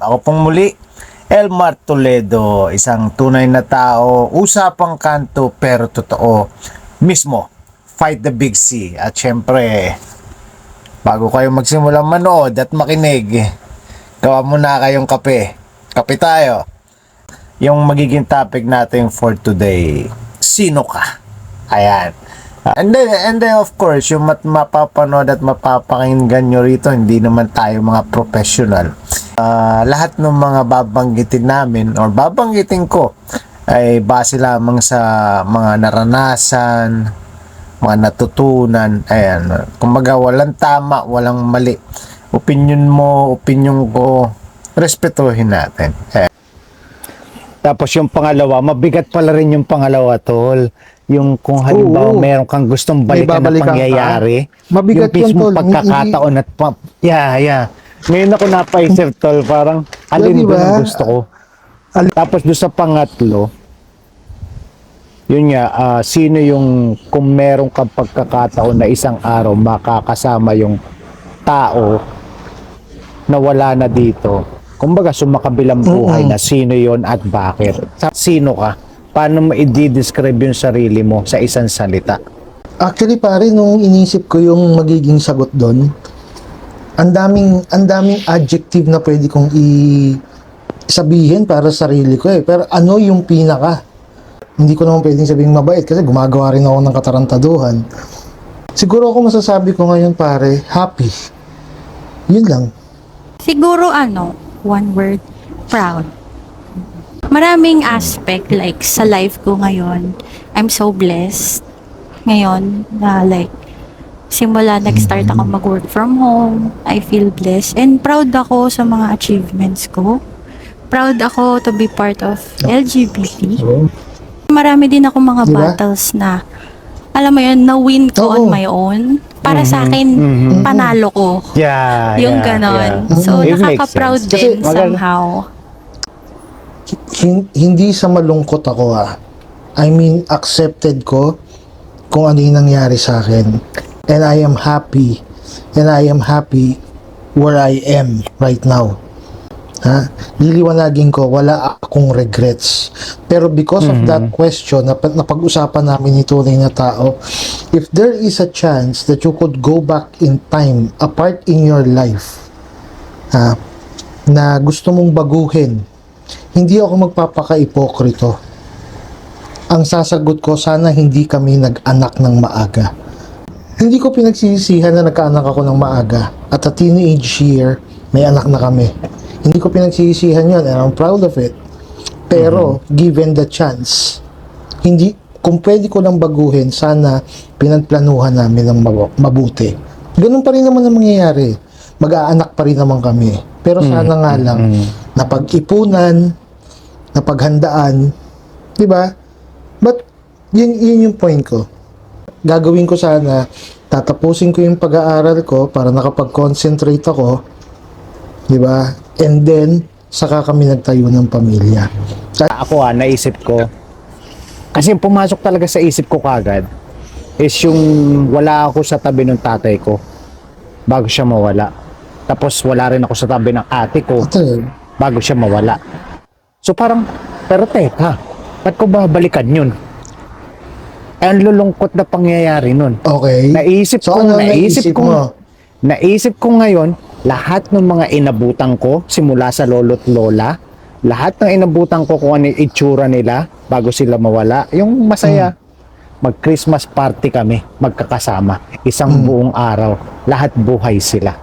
Ako pong muli, Elmar Toledo, isang tunay na tao, usapang kanto pero totoo. Mismo, fight the big C. At syempre, bago kayo magsimulang manood at makinig, gawa muna kayong kape. Kape tayo. Yung magiging topic natin for today, sino ka? Ayan. And then, and then of course, yung mat mapapanood at mapapakinggan nyo rito, hindi naman tayo mga professional. Ah, lahat ng mga babanggitin namin or babanggitin ko ay base lamang sa mga naranasan, mga natutunan. Ayan. Kumbaga, walang tama, walang mali. Opinion mo, opinion ko, respetuhin natin. Ayan. Tapos yung pangalawa, mabigat pala rin yung pangalawa, tol. Yung kung halimbawa Oo. meron kang gustong balikan na babalikan ka? pangyayari. Mabigat yung yun, mismo tol. pagkakataon at pa, yeah, yeah. Ngayon ako napaisip, tol, parang alin di ba ba? ang gusto ko. Al- Tapos doon sa pangatlo, yun nga, ah, sino yung kung meron kang pagkakataon na isang araw makakasama yung tao na wala na dito. Kumbaga, sumakabilang buhay na sino yon at bakit. Sa- Sino ka? Paano mo i-describe yung sarili mo sa isang salita? Actually pare, nung inisip ko yung magiging sagot doon, ang daming, ang daming adjective na pwede kong i sabihin para sa sarili ko eh. Pero ano yung pinaka? Hindi ko naman pwedeng sabihin mabait kasi gumagawa rin ako ng katarantaduhan. Siguro ako masasabi ko ngayon pare, happy. Yun lang. Siguro ano, one word, proud. Maraming aspect like sa life ko ngayon, I'm so blessed ngayon na like simula nag-start ako mag-work from home, I feel blessed and proud ako sa mga achievements ko. Proud ako to be part of LGBT. Marami din ako mga Diba? battles na alam mo yun, na-win ko on Oo. my own. Para sa akin, Mhm. panalo ko. Yeah, Yung yeah, ganon. yeah. So, It makes nakaka-proud sense. din Kasi maganda- somehow. Hin- hindi sa malungkot ako ah. I mean, accepted ko kung ano yung nangyari sa akin. And I am happy. And I am happy where I am right now. Ha? Liliwanagin ko, wala akong regrets. Pero because of that question, na napag-usapan namin ni tunay na tao, if there is a chance that you could go back in time, a part in your life, ha, na gusto mong baguhin, hindi ako magpapaka-ipokrito. Ang sasagot ko, sana hindi kami nag-anak ng maaga. Hindi ko pinagsisisihan na nagkaanak ako ng maaga. At a teenage year, may anak na kami. Hindi ko pinagsisisihan yun and I'm proud of it. Pero, given the chance, hindi, kung pwede ko lang baguhin, sana pinagplanuhan namin ng mabu- mabuti. Ganun pa rin naman ang mangyayari. Mag-aanak pa rin naman kami. Pero sana nga lang, napag-ipunan, napaghandaan, di ba? But, yun, yun yung point ko. Gagawin ko sana, tatapusin ko yung pag-aaral ko para nakapag-concentrate ako, di ba? And then, saka kami nagtayo ng pamilya. ako ah, naisip ko. Kasi yung pumasok talaga sa isip ko kagad is yung wala ako sa tabi ng tatay ko bago siya mawala. Tapos wala rin ako sa tabi ng ate ko bago siya mawala. So parang, pero teka, ba't ko babalikan yun? Ang lulungkot na pangyayari nun. okay. Naisip So, ko, ano naisip, naisip ko, mo? naisip ko ngayon, lahat ng mga inabutan ko, simula sa lolo't lola, lahat ng inabutan ko kung ano yung itsura nila bago sila mawala, yung masaya. Mag-Christmas party kami, magkakasama. Isang buong araw, lahat buhay sila.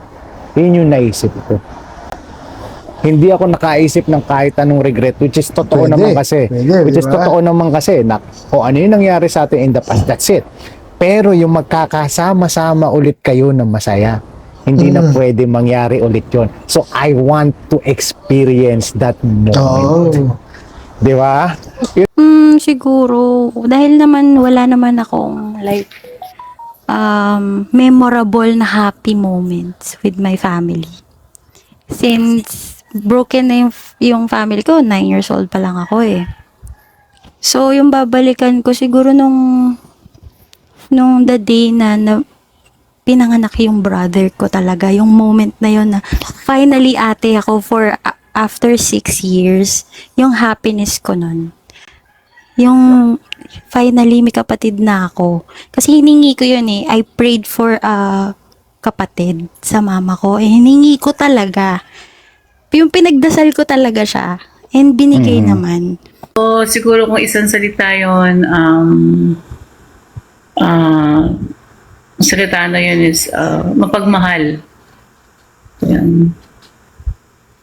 Yun yung naisip ko. Hindi ako nakaisip ng kahit anong regret, which is totoo Pwede. naman kasi. Pwede, which is totoo naman kasi na kung ano yung nangyari sa atin in the past, that's it. Pero yung magkakasama-sama ulit kayo na masaya, hindi na Mm. pwede mangyari ulit yon. So I want to experience that moment. Oh. Di ba? Hmm, siguro, dahil naman wala naman akong like um, memorable na happy moments with my family. Since broken na yung, yung family ko, 9 years old pa lang ako eh. So, yung babalikan ko siguro nung nung the day na, na pinanganak yung brother ko talaga, yung moment na yun na finally ate ako for a, after six years, yung happiness ko nun, yung finally may kapatid na ako. Kasi hiningi ko yun eh. I prayed for a kapatid sa mama ko. Eh, hiningi ko talaga. Yung pinagdasal ko talaga siya. And binigay naman. So, siguro kung isang salita yun, um, ah, ang salita na yun is ah, mapagmahal. Yan.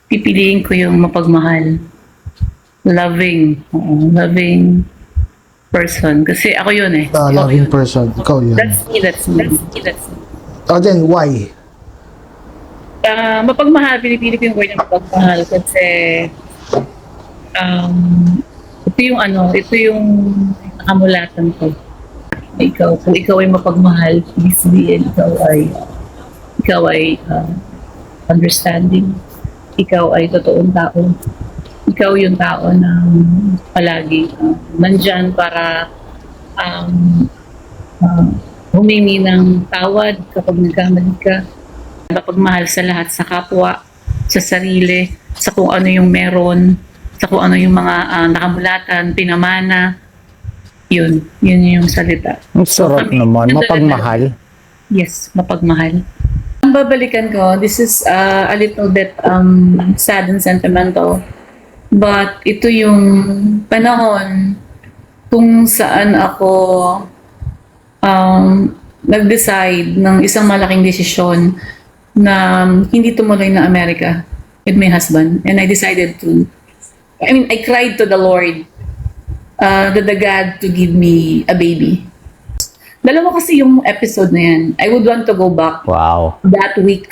Pipiliin ko yung mapagmahal. Loving. Oo, loving person. Kasi ako yun eh. Uh, loving yun. person. Ikaw yun. That's me, that's me, that's me, that's me. Oh, then, why? Ah, mapagmahal, pinipili ko yung word na mapagmahal kasi um, ito yung ano, ito yung nakamulatan ko. Ikaw, kung ikaw ay mapagmahal, ibig sabihin ikaw ay ikaw ay ah, understanding. Ikaw ay totoong tao. Ikaw yung tao na palagi ah, nandyan para um, ah, humingi ng tawad kapag nagkamali ka mapagmahal sa lahat, sa kapwa, sa sarili, sa kung ano yung meron, sa kung ano yung mga ah, nakamulatan, pinamana. Yun, yun yung salita. Ang sarap kami- naman, mapagmahal. Yes, mapagmahal. Ang babalikan ko, this is uh, a little bit um, sad and sentimental. But ito yung panahon kung saan ako um, nag-decide ng isang malaking desisyon na hindi tumuloy na Amerika with my husband. And I decided to, I mean, I cried to the Lord uh, the, the God to give me a baby. Dalawa kasi yung episode na yan. I would want to go back Wow. that week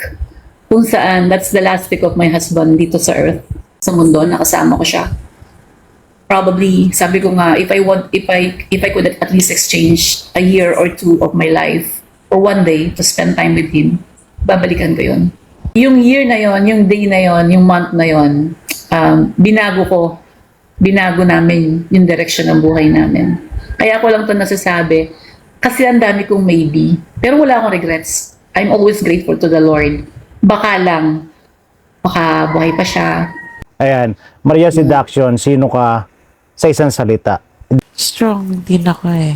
kung saan that's the last week of my husband dito sa earth sa mundo nakasama ko siya probably sabi ko nga if I want if I if I could at least exchange a year or two of my life or one day to spend time with him babalikan ko yun. Yung year na yon yung day na yon yung month na yon um, binago ko. Binago namin yung direction ng buhay namin. Kaya ko lang to nasasabi kasi ang dami kong maybe pero wala akong regrets. I'm always grateful to the Lord. Baka lang baka buhay pa siya. Ayan, Maria Seduction, sino ka sa isang salita? Strong din ako eh.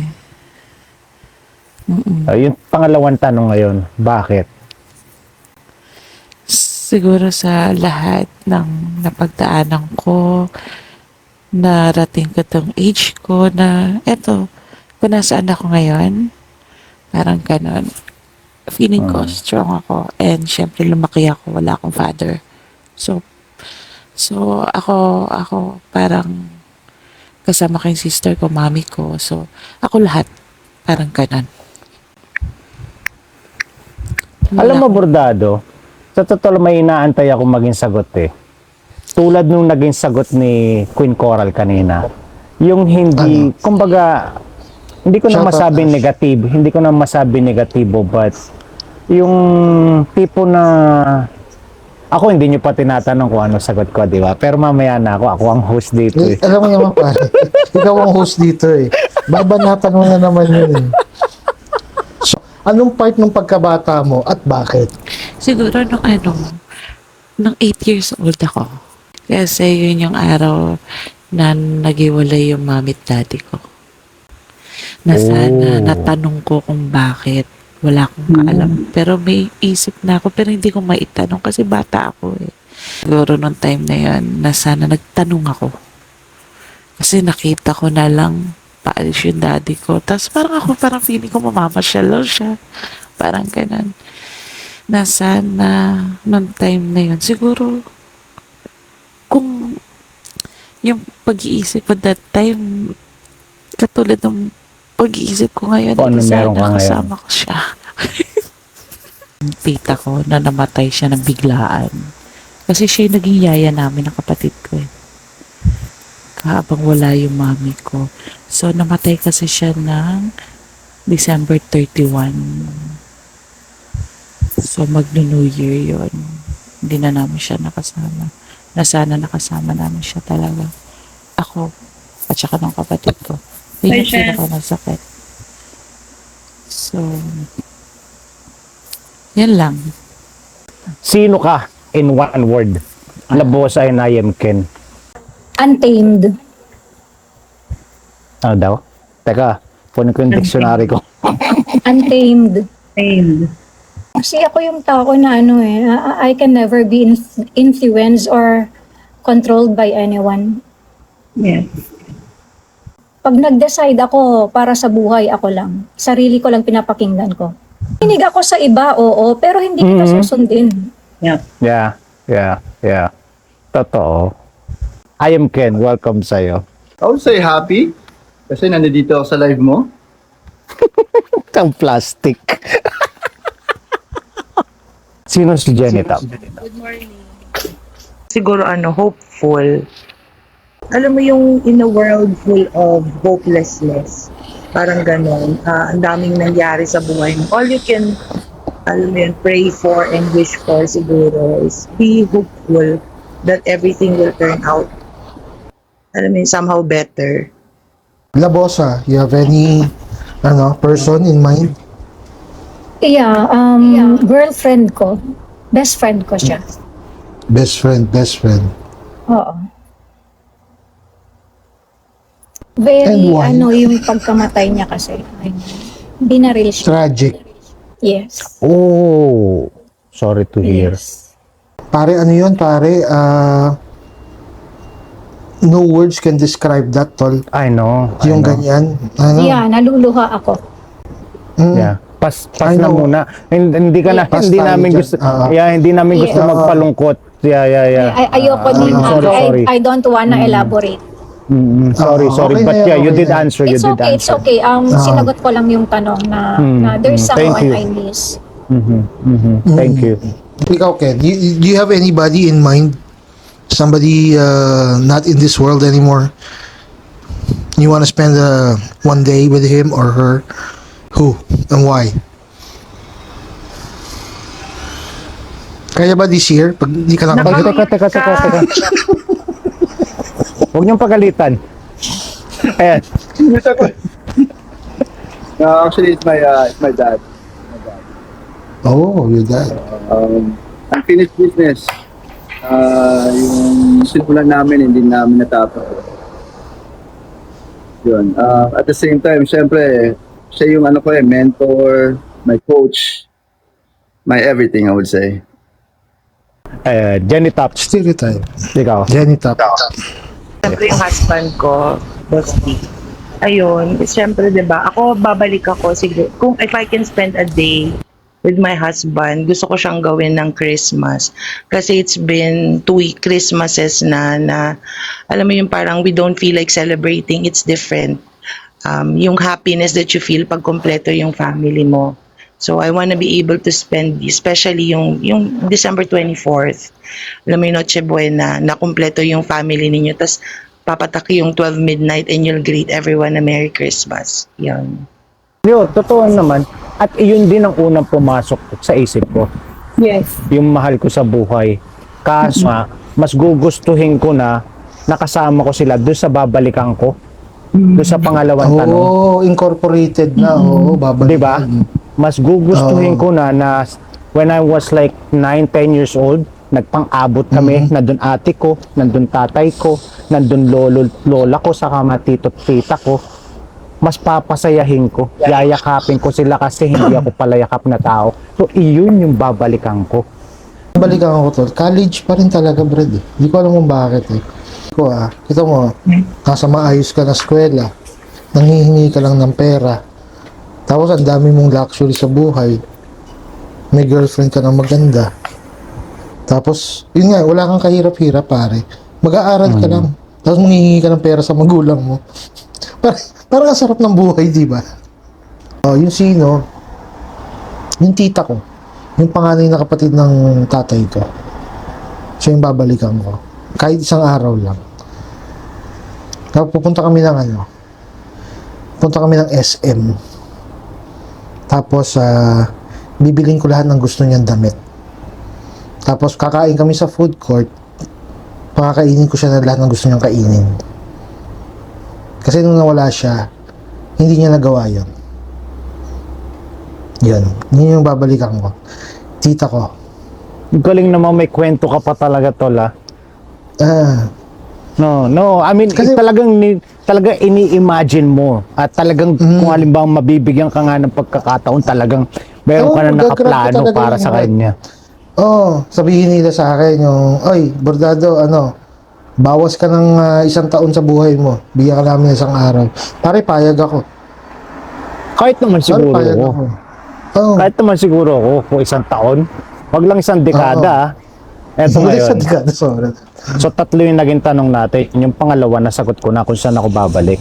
Uh, yung pangalawang tanong ngayon, bakit? Siguro sa lahat ng napagdaanan ko, narating ko tong age ko na eto, kung nasaan ako ngayon, parang ganon. Feeling ko strong ako and syempre lumaki ako, wala akong father. So, so ako, ako parang kasama ko yung sister ko, mami ko. So, ako lahat, parang ganon. Alam mo, Bordado, sa totoo lang, may inaantay ako maging sagot eh. Tulad nung naging sagot ni Queen Coral kanina. Yung hindi, kumbaga, hindi ko na Ash. negative, hindi ko na masabing negatibo, but yung tipo na ako hindi nyo pa tinatanong kung ano sagot ko, di ba? Pero mamaya na ako, ako ang host dito Eh, eh. alam mo naman pare, ikaw ang host dito eh. Babanatan mo na naman yun eh. So, anong part ng pagkabata mo at bakit? Siguro nung ano, nung 8 years old ako. Kasi yun yung araw na nagiwalay yung mami at daddy ko. Na sana Oh. natanong ko kung bakit. Wala akong kaalam. Pero may isip na ako pero hindi ko maitanong kasi bata ako eh. Siguro nung time na yun na sana nagtanong ako. Kasi nakita ko na lang paalis yung daddy ko. Tapos parang ako parang feeling ko mamamasyal lang siya. Parang ganun na sana nung time na yun, siguro kung yung pag-iisip ko that time katulad ng pag-iisip ko ngayon Kung ano meron ka ngayon. kasama ko siya. Tita ko na namatay siya ng biglaan. Kasi siya yung naging yaya namin ng kapatid ko eh. Habang wala yung mami ko. So namatay kasi siya ng December 31 So, magno-New Year yun. Hindi na namin siya nakasama. Na sana nakasama namin siya talaga. Ako, at saka ng kapatid ko. Ay, yung siya. pinakamasakit. So, yan lang. Sino ka in one word? Labosa and I am Ken. Untamed. Ano daw? Teka, kunin ko yung dictionary ko. Untamed. Same. Kasi ako yung tao na ano eh, I I can never be in- influenced or controlled by anyone. Yes. Pag nag-decide ako para sa buhay, ako lang. Sarili ko lang pinapakinggan ko. Hinig ako sa iba, oo, pero hindi kita Mhm. susundin. Yeah. Yeah, yeah, yeah. Totoo. I am Ken. Welcome sa'yo. I would say happy kasi nandito ako sa live mo. Ang plastic. Sino si Jenny Tap? siguro ano, hopeful. Alam mo yung in a world full of hopelessness, parang ganon, ah, ang daming nangyari sa buhay mo. All you can, alam mo yun, pray for and wish for siguro is be hopeful that everything will turn out, alam mo yun, somehow better. Labosa, you have any ano person in mind? Yeah, um, girlfriend ko, best friend ko siya. Best friend, best friend. Oo. Very, And why? ano, yung pagkamatay niya kasi. Binaril siya. Tragic. Yes. Oh, sorry to hear. Yes. Pare, ano yun, pare? Ah, no words can describe that, tol. I know. I Yung know. ganyan. Ano? Yeah, naluluha ako. Mm. Yeah. Pas pas na muna. Hindi, hindi ka na Pas hindi tayo namin dyan. gusto Ah. yeah, hindi namin gusto Yeah. magpalungkot. Yeah, yeah, yeah. Ay, ayoko Ah, din. sorry, I, sorry. I don't wanna elaborate. Mm, sorry, Ah, sorry. okay But yan, yeah, you okay did na yan. answer. You It's did okay, it's answer. okay. Um, Ah. sinagot ko lang yung tanong na, Hmm, na there's. Thank someone you. I miss. Mhm, mhm. Thank you. Ikaw, Ken, do you, do you have anybody in mind? Somebody uh, not in this world anymore? You want to spend uh, one day with him or her? Who and why? Kaya ba this year? Pag di ka Teka, nakapag... teka, teka, teka, teka. Huwag niyong pagalitan. Ayan. No, actually, it's my uh, it's my dad. Oh, your dad. Um, unfinished business. Uh, yung sinulan namin, hindi namin natapos. Yun. Uh, at the same time, syempre, siya yung ano ko eh, mentor, my coach, my everything, I would say. Eh, Jenny Tops. Stereotype. Ikaw. Jenny Top. Siyempre yung husband ko, Bosti. Ayun, siyempre 'di ba? Ako babalik ako siguro kung if I can spend a day with my husband, gusto ko siyang gawin ng Christmas. Kasi it's been two week Christmases na na alam mo yung parang we don't feel like celebrating, it's different. Um, yung happiness that you feel pag kompleto yung family mo. So I want to be able to spend especially yung yung December 24th. Alam mo yung Noche Buena na kumpleto yung family ninyo. Tapos papatak yung 12 midnight and you'll greet everyone na Merry Christmas. Yan. Yo, totoo naman. At iyon din ang unang pumasok sa isip ko. Yes. Yung mahal ko sa buhay. Kaso mas gugustuhin ko na nakasama ko sila doon sa babalikan ko. Doon sa pangalawang tanong. Oh, incorporated na. Oo, babalik. Di ba? Mas gugustuhin Oo. ko na na when I was like 9, 10 years old, nagpang-abot kami, nandun ate ko, nandun tatay ko, nandun lolo, lola ko, saka mga tito at tita ko. Mas papasayahin ko, yayakapin ko sila kasi hindi ako palayakap na tao. So, iyon yung babalikan ko. Balikan ako tol. College pa rin talaga, Brad. Eh. Hindi ko alam kung bakit eh. Ko ah, kita mo, nasa maayos ka na eskwela, nanghihingi ka lang ng pera, tapos ang dami mong luxury sa buhay, may girlfriend ka na maganda, tapos, yun nga, wala kang kahirap-hirap pare. Mag-aaral ka lang, tapos manghihingi ka ng pera sa magulang mo. parang, parang ang sarap ng buhay, di ba? Oh, yung sino, yung tita ko, yung panganay na kapatid ng tatay ko. Siya yung babalikan ko. Kahit isang araw lang. Tapos pupunta kami ng ano, punta kami ng SM. Tapos, ah, bibiling ko lahat ng gusto niyang damit. Tapos, kakain kami sa food court. Pakakainin ko siya ng lahat ng gusto niyang kainin. Kasi nung nawala siya, hindi niya nagawa yon. Yun. Yun yung babalikan ko. Tita ko. Galing naman may kwento ka pa talaga tol ah. Ah, No, no. I mean, Kasi- talagang ni, talaga ini-imagine mo at talagang Mm. kung halimbawa mabibigyan ka nga ng pagkakataon, talagang meron Oo, ka na ka nakaplano talaga para sa kanya. Oo, sabihin nila sa akin yung, Oy, bordado, ano, bawas ka ng ah, isang taon sa buhay mo. Bigyan ka namin ng isang araw. Pare, payag ako. Kahit naman Pare, siguro payag ako. ako. Oo. Kahit naman siguro ako kung isang taon. Wag lang isang dekada. ah. Eto Hindi ngayon. sa dekada, sorry. So tatlo yung naging tanong natin. Yung pangalawa, nasagot ko na kung saan ako babalik.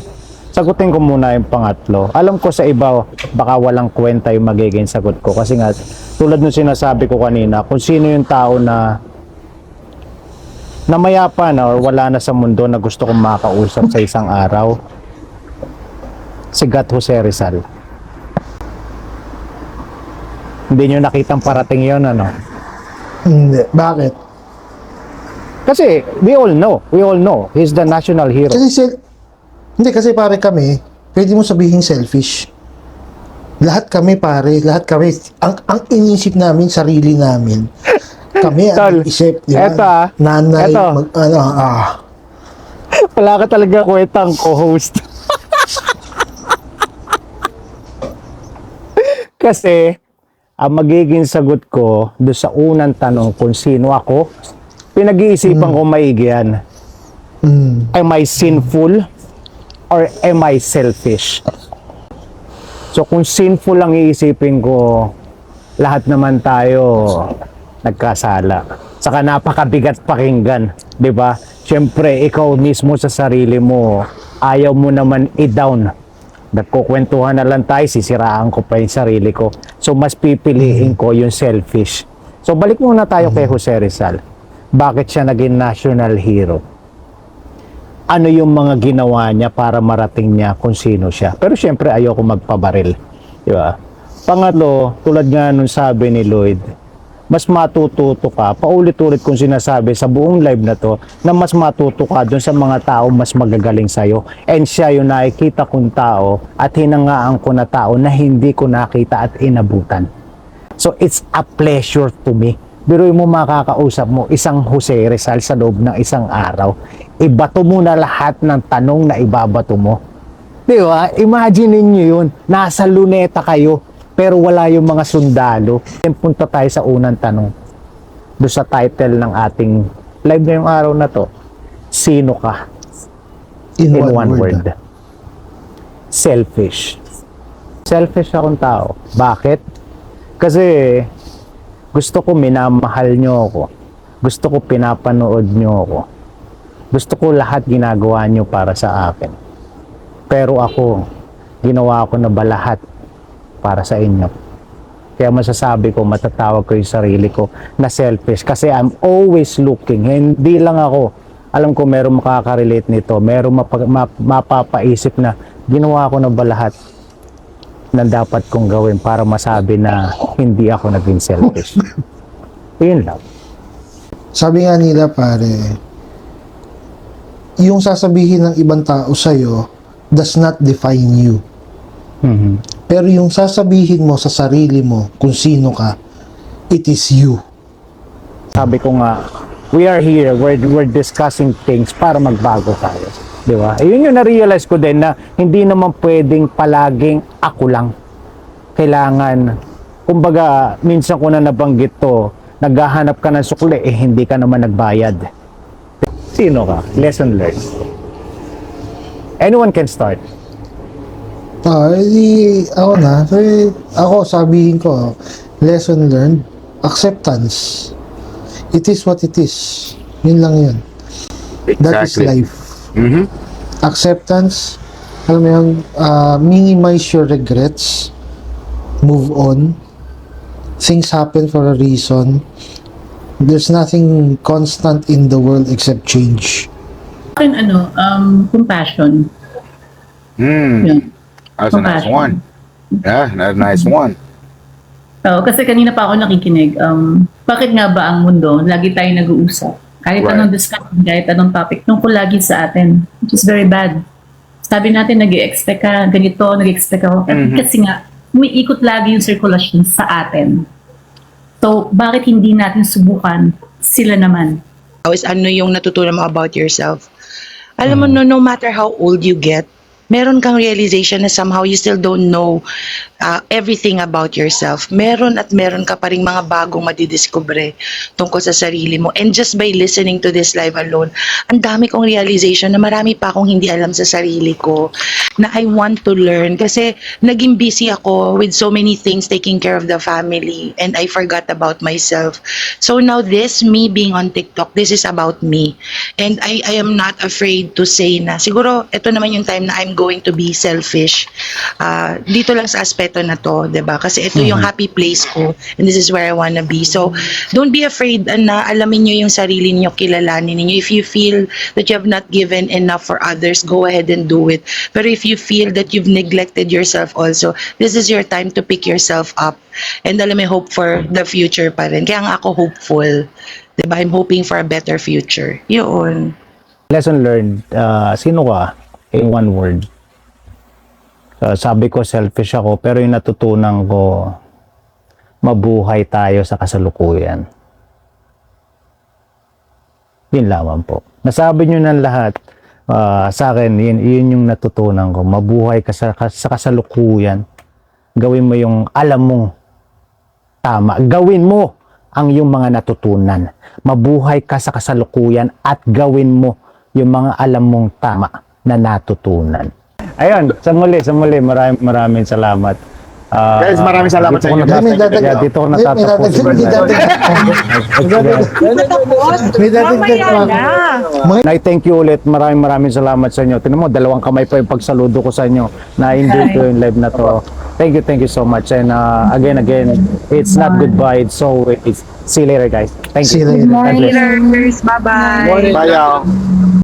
Sagutin ko muna yung pangatlo. Alam ko sa iba, baka walang kwenta yung magiging sagot ko. Kasi nga, tulad ng sinasabi ko kanina, kung sino yung tao na na mayapa na or wala na sa mundo na gusto kong makausap sa isang araw, si Gat Jose Rizal. Hindi nyo nakitang parating yon ano? Hindi. Bakit? Kasi we all know, we all know, he's the national hero. Kasi sel- hindi kasi pare kami, pwede mo sabihin selfish. Lahat kami pare, lahat kami ang ang inisip namin sarili namin. Kami ang isip, di ba? eto ah, Nanay, eto. mag, ano, ah. Wala ka talaga kwentang co-host. Kasi, ang magiging sagot ko do sa unang tanong kung sino ako, pinag-iisipan ko maigi yan. Mm, Am I sinful or am I selfish? So kung sinful ang iisipin ko, lahat naman tayo nagkasala. Saka napakabigat pakinggan, 'di ba? Siyempre, ikaw mismo sa sarili mo, ayaw mo naman i-down. Nagkukwentuhan na lang tayo, sisiraan ko pa yung sarili ko. So, mas pipiliin ko yung selfish. So, balik muna tayo kay Jose Rizal. Bakit siya naging national hero? ano yung mga ginawa niya para marating niya kung sino siya. Pero syempre ayoko magpabaril. Di ba? Pangatlo, tulad nga nung sabi ni Lloyd, mas matututo ka, paulit-ulit kong sinasabi sa buong live na to, na mas matuto ka dun sa mga tao mas magagaling sa'yo. And siya yung nakikita kong tao at hinangaan ko na tao na hindi ko nakita at inabutan. So it's a pleasure to me. Biruin mo makakausap mo isang Jose Rizal sa loob ng isang araw. Ibato mo na lahat ng tanong na ibabato mo. Di ba? Imagine niyo yun. Nasa luneta kayo, pero wala yung mga sundalo. Punta tayo sa unang tanong. Doon sa title ng ating live na yung araw na to. Sino ka? in, In one, one word. word. Selfish. Selfish akong tao. Bakit? Kasi gusto ko minamahal nyo ako. Gusto ko pinapanood nyo ako. Gusto ko lahat ginagawa nyo para sa akin. Pero ako, ginawa ko na ba lahat para sa inyo? Kaya masasabi ko, matatawag ko yung sarili ko na selfish. Kasi I'm always looking. Hindi lang ako. Alam ko meron makaka-relate nito. Meron mapa- map- mapapaisip na ginawa ko na ba lahat na dapat kong gawin para masabi na hindi ako naging selfish. Yun lang. Sabi nga nila pare, yung sasabihin ng ibang tao sa'yo does not define you. Mhm. Pero yung sasabihin mo sa sarili mo kung sino ka, it is you. Sabi ko nga, we are here, we're, we're discussing things para magbago tayo. Di ba? Yun yung na-realize ko din na hindi naman pwedeng palaging ako lang. Kailangan, kumbaga, minsan ko na nabanggit to, naghahanap ka ng sukli, eh hindi ka naman nagbayad. Sino ka? Lesson learned. Anyone can start. Ah, edi, ako na. Kasi ako, sabihin ko, lesson learned, acceptance. It is what it is. Yun lang yun. That is life. Mhm. Acceptance, alam mo yung, ah, minimize your regrets, move on. Things happen for a reason. There's nothing constant in the world except change. Akin ano, um, compassion. Mm. Yun. That's a nice Compassion. one. Yeah, that's a nice one. Oo, kasi kanina pa ako nakikinig, um, bakit nga ba ang mundo, lagi tayo nag-uusap? Kahit Right. anong discussion, kahit anong topic, tungkol lagi sa atin, which is very bad. Sabi natin, nag expect ka, ganito, nag expect ako. Eh, Mhm. Kasi nga, umiikot lagi yung circulation sa atin. So, bakit hindi natin subukan sila naman? is ano yung natutunan mo about yourself. Alam mo, no, no matter how old you get, meron kang realization na somehow you still don't know uh, everything about yourself. Meron at meron ka pa rin mga bagong madidiscover tungkol sa sarili mo. And just by listening to this live alone, ang dami kong realization na marami pa akong hindi alam sa sarili ko na I want to learn kasi naging busy ako with so many things taking care of the family and I forgot about myself. So now this me being on TikTok, this is about me. And I I am not afraid to say na siguro ito naman yung time na I'm going to be selfish. Ah, dito lang sa aspeto na to, 'di ba? Kasi ito yung happy place ko and this is where I wanna be. So don't be afraid ah, na alamin niyo yung sarili niyo, kilalanin niyo. If you feel that you have not given enough for others, go ahead and do it. Pero if you feel that you've neglected yourself also, this is your time to pick yourself up. And alam mo, hope for the future pa rin. Kaya nga ako hopeful. 'Di ba? I'm hoping for a better future. Yun. Lesson learned, ah, sino ka? In one word. So, sabi ko selfish ako, pero yung natutunan ko, mabuhay tayo sa kasalukuyan. Yun lamang po. Nasabi nyo ng lahat, ah, sa akin, yun, yun yung natutunan ko. Mabuhay ka sa, sa kasalukuyan. Gawin mo yung alam mong tama. Gawin mo ang yung mga natutunan. Mabuhay ka sa kasalukuyan at gawin mo yung mga alam mong tama na natutunan. Ayun, sa muli, sa muli, maraming maraming salamat. Ah, Guys, maraming salamat sa inyo. May dadagdag- dito ko natatapos. may dadagdag- May dadagdag. Nay, thank you ulit. Maraming maraming salamat sa inyo. Tinan mo, dalawang kamay pa yung pagsaludo ko sa inyo. Na-enjoy ko yung live na to. Thank you, thank you so much. And uh, again, again, it's not goodbye. It's always, see you later, guys. Thank See you. you later. God bless. Bye-bye. Bye, y'all.